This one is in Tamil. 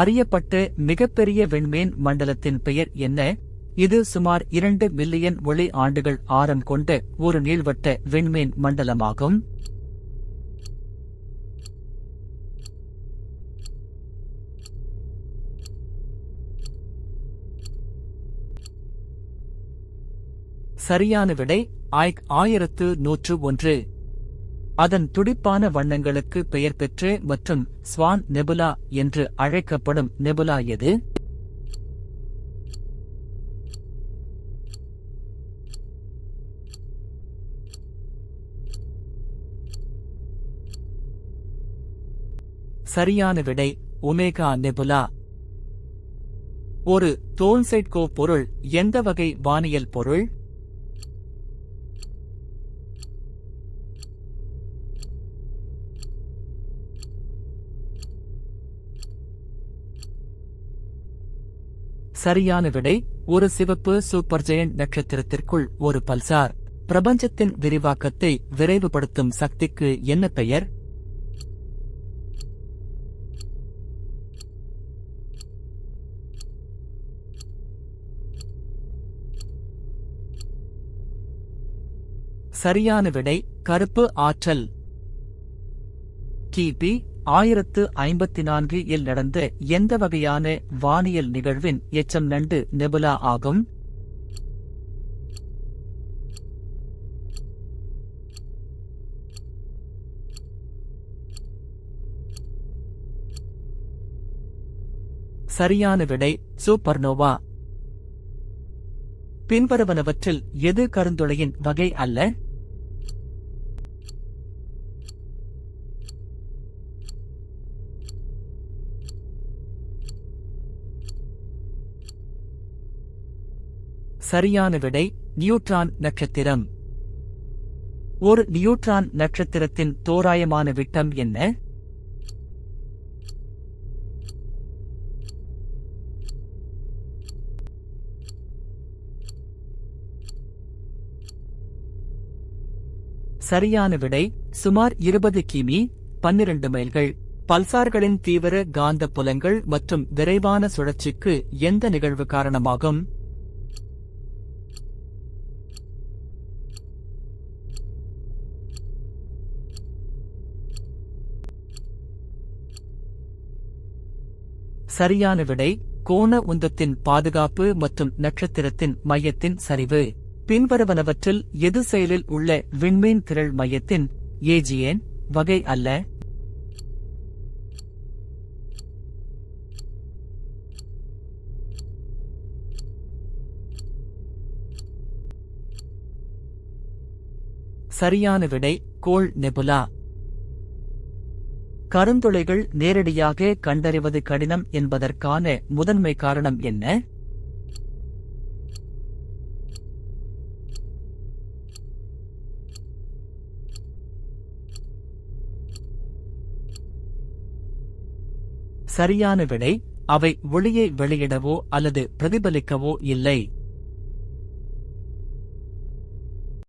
அறியப்பட்ட மிகப்பெரிய விண்மீன் மண்டலத்தின் பெயர் என்ன? இது சுமார் இரண்டு மில்லியன் ஒளி ஆண்டுகள் ஆரம் கொண்ட ஒரு நீள்வட்ட விண்மீன் மண்டலமாகும். சரியான விடை ஆய்க் ஆயிரத்து நூற்று ஒன்று. அதன் துடிப்பான வண்ணங்களுக்கு பெயர் பெற்று மற்றும் ஸ்வான் நெபுலா என்று அழைக்கப்படும் நெபுலா எது? சரியான விடை ஒமேகா நெபுலா. ஒரு தோல்சைட்கோ பொருள் எந்த வகை வானியல் பொருள்? சரியான விடை ஒரு சிவப்பு சூப்பர் ஜெயண்ட் நட்சத்திரத்திற்குள் ஒரு பல்சார். பிரபஞ்சத்தின் விரிவாக்கத்தை விரைவுபடுத்தும் சக்திக்கு என்ன பெயர்? சரியான விடை கருப்பு ஆற்றல். கிபி ஆயிரத்து ஐம்பத்தி நான்கு இல் நடந்த எந்த வகையான வானியல் நிகழ்வின் எச்சம் நண்டு நெபுலா ஆகும்? சரியான விடை சூப்பர்னோவா பின்வருவனவற்றில் எது கருந்துளையின் வகை அல்ல? சரியான விடை நியூட்ரான் நட்சத்திரம். ஒரு நியூட்ரான் நட்சத்திரத்தின் தோராயமான விட்டம் என்ன? சரியான விடை சுமார் இருபது கிமி பன்னிரண்டு மைல்கள். பல்சார்களின் தீவிர காந்த புலங்கள் மற்றும் விரைவான சுழற்சிக்கு எந்த நிகழ்வு காரணமாகும்? சரியான விடை கோண உந்தத்தின் பாதுகாப்பு மற்றும் நட்சத்திரத்தின் மையத்தின் சரிவு. பின்வருவனவற்றில் எது செயலில் உள்ள விண்மீன் திரள் மையத்தின் ஏஜியன் வகை அல்ல. சரியான விடை கோள் நெபுலா. கருந்துளைகள் நேரடியாக கண்டறிவது கடினம் என்பதற்கான முதன்மை காரணம் என்ன? சரியான விடை அவை ஒளியை வெளியிடவோ அல்லது பிரதிபலிக்கவோ இல்லை.